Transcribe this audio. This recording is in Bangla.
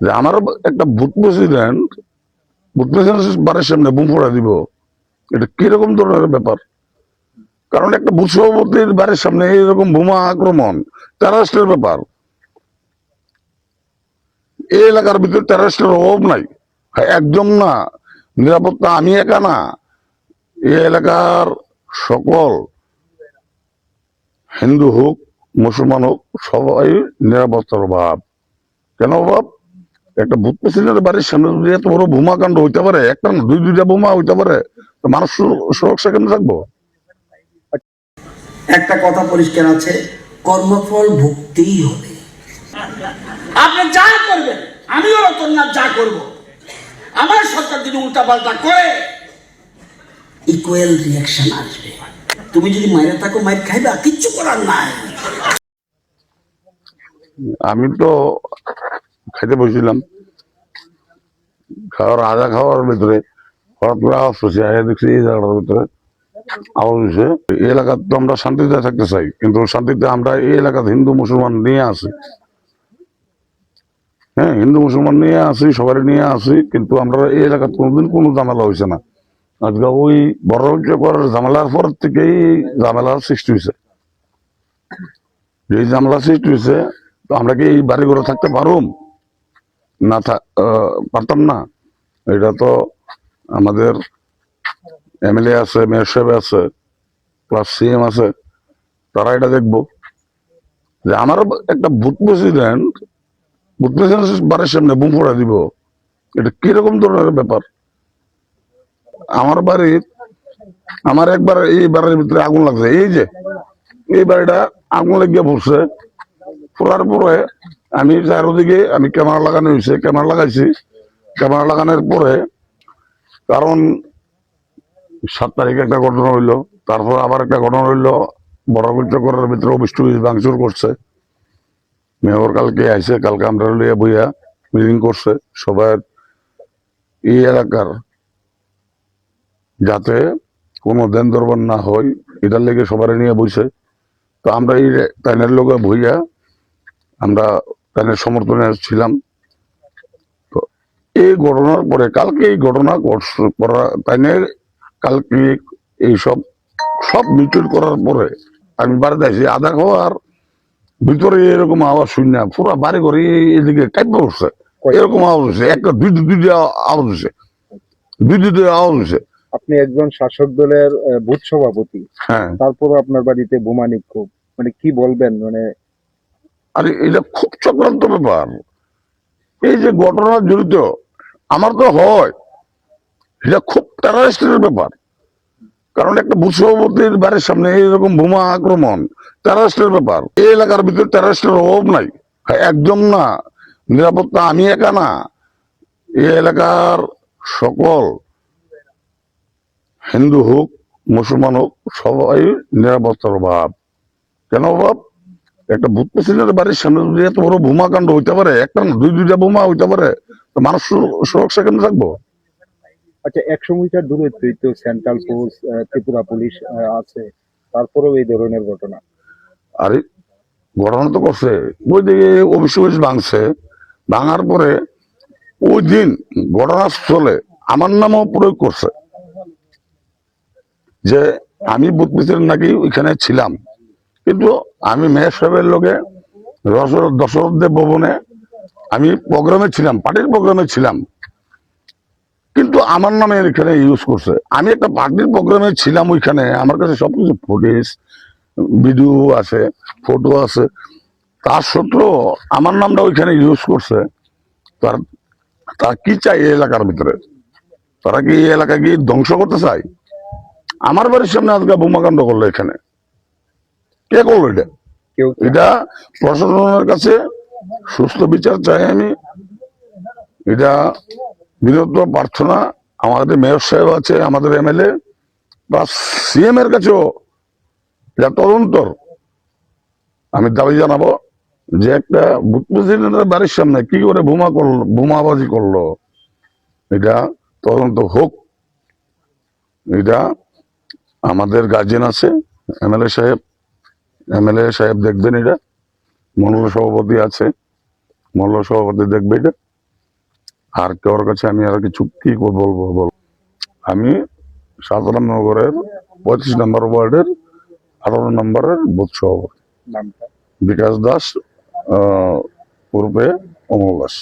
যে আমার একটা বুথ প্রেসিডেন্ট বুথ প্রেসিডেন্ট বারের সামনে বুম ফোড়া দিব। এটা কীরকম ধরনের ব্যাপার? কারণ একটা বুথ সভাপতির বাড়ির সামনে এইরকম বোমা আক্রমণ টেরাস্টের ব্যাপার। এই এলাকার ভিতরে টেরাস্টের অভাব নাই। একদম না। নিরাপত্তা আমি একা না। এই এলাকার সকল হিন্দু হোক, মুসলমান হোক, সবাই নিরাপত্তার অভাব। কেন অভাব? একটা ভূত প্রেসিডেন্টের বাড়ির সামনে যদি এত বড় বোমাকাণ্ড হইতে পারে? একটা না দুই দুইটা বোমা হইতে পারে? মানুষ সুরক্ষা কেন থাকব? একটা কথা পরিষ্কার আছে কর্মফল ভুগতেই হবে। আপনি যা করবেন আমিও রতননাথ যা করব। আমার সরকার যদি উল্টাপাল্টা করে ইকুয়াল রিয়াকশন আসবে। তুমি যদি মায়ের থাকো মায়ের খাইবা কিচ্ছু করার নাই। আমি তো খাইতে বসছিলাম। খাওয়ার আধা খাওয়ার ভিতরে এই হ্যাঁ হিন্দু, মুসলমান নিয়ে নিয়ে কিন্তু আমরা এই কোনোদিন কোনো ঝামেলা হয়েছে না। আজকে ওই বড় করার ঝামেলার পর থেকেই ঝামেলার সৃষ্টি হয়েছে এই ঝামেলা সৃষ্টি হয়েছে আমরা কি এই বাড়ি ঘরে থাকতে পারুম? না পারতাম না। এটা তো আমাদের এমএলএ আছে, মেয়র সাহেব আছে প্লাস সিএম আছে, তারা এটা দেখব। যে আমার একটা বুথ প্রেসিডেন্ট বুথ প্রেসিডেন্ট বাড়ির সামনে বুম ফোড়া দিব। এটা কীরকম ধরনের ব্যাপার? আমার বাড়ির, আমার একবার এই বাড়ির ভিতরে আগুন লাগছে। এই যে, এই বাড়িটা আগুন লাগিয়ে পড়ছে। পড়ার পরে আমি চারোদিকে আমি ক্যামেরা লাগানো হয়েছে, ক্যামেরা লাগাইছি। ক্যামেরা লাগানোর পরে, কারণ সাত তারিখে একটা ঘটনা হইল, তারপর আবার একটা ঘটনা হইল, বড় করার ভিতরে অফিস ভাঙচুর করছে। মেয়র কালকে আইসে কালকে আমরা লিয়ে বইয়া মিটিং করছে, সবাই এই এলাকার, যাতে কোনো দেন দরবার না হয়, এটার লেগে সবার নিয়ে বইছে। তো আমরা এই তাইনের লোকে বইয়া আমরা তাইনের সমর্থনে ছিলাম। তো এই ঘটনার পরে কালকে এই ঘটনা করা কালকে এই সব সব মিটুল করার পরে আমি বাড়িতে আছি আধা খাওয়ার ভিতরে এরকম আওয়াজ শুনি না পুরো বাড়ি ঘরে এদিকে কাঁপে উঠছে এরকম আওয়াজ হচ্ছে একটা দুই দুইটা আওয়াজ হচ্ছে। দুই দুইটা আওয়াজ হচ্ছে। আপনি একজন শাসক দলের বুথ সভাপতি। হ্যাঁ। তারপর আপনার বাড়িতে বোমা নিক্ষোভ। মানে কি বলবেন? মানে আরে এটা খুব চক্রান্ত ব্যাপার। এই যে ঘটনা জড়িত, আমার তো হয়, এটা খুব টেরারিস্টের ব্যাপার। কারণ একটা বুথ সভাপতির বাড়ির সামনে এইরকম বোমা আক্রমণ টেরারিস্টের ব্যাপার। এই এলাকার ভিতরে টেরারিস্টের অভাব নাই। একদম না। নিরাপত্তা আমি একা না। এই এলাকার সকল হিন্দু হোক, মুসলমান হোক, সবাই নিরাপত্তার অভাব। কেন অভাব? একটা ভূত প্রেসিডেন্টের বাড়ির সামনে যদি এত বড় বোমাকাণ্ড হইতে পারে? একটা না দুই দুইটা বোমা হইতে পারে? তো মানুষ সুরক্ষা কেন থাকব? আচ্ছা একশো মিটার দূরত্বই তো সেন্ট্রাল ফোর্স ত্রিপুরা পুলিশ আছে। তারপরেও এই ধরনের ঘটনা। আরে ঘটনা তো করছে। ওই দিকে অফিস ভাঙছে। ভাঙার পরে ওই দিন ঘটনাস্থলে আমার নামও প্রয়োগ করছে। যে আমি বুথ নাকি ওইখানে ছিলাম। কিন্তু আমি মেয়র সাহেবের লোকে দশরথ দশরথ দেব ভবনে আমি প্রোগ্রামে ছিলাম, পার্টির প্রোগ্রামে ছিলাম। কিন্তু আমার নামে এখানে ইউজ করছে। আমি একটা পার্টির প্রোগ্রামে ছিলাম ওইখানে, আমার কাছে সবকিছু ফুটেজ ভিডিও আছে ফটো আছে। তার সত্ত্বেও আমার নামটা ওইখানে ইউজ করছে। তার, তারা কি চাই এই এলাকার ভিতরে? তারা কি এই এলাকা কি ধ্বংস করতে চায়? আমার বাড়ির সামনে আজকে বোমাকাণ্ড করল এখানে। কে করল এটা? এটা প্রশাসনের কাছে সুস্থ বিচার চাই আমি। এটা বিরত প্রার্থনা আমাদের মেয়র সাহেব আছে আমাদের এমএলএ বা সিএম এর কাছেও এটা তদন্তর। আমি দাবি জানাব যে একটা বুথ প্রেসিডেন্টের বাড়ির সামনে কি করে বোমা করল বোমাবাজি করল এটা তদন্ত হোক। এটা আমাদের গার্জেন আছে এমএলএ সাহেব। এমএলএ সাহেব দেখবেন এটা মন্ডল সভাপতি আছে মন্ডল সভাপতি দেখবে এটা। আর কেউর কাছে আমি আর কিছু কি বলব বল আমি সাধারণ নগরের পঁয়ত্রিশ নম্বর ওয়ার্ডের আঠারো নম্বরের বুথ সভাপতি। বিকাশ দাস পূর্বে অমল দাস।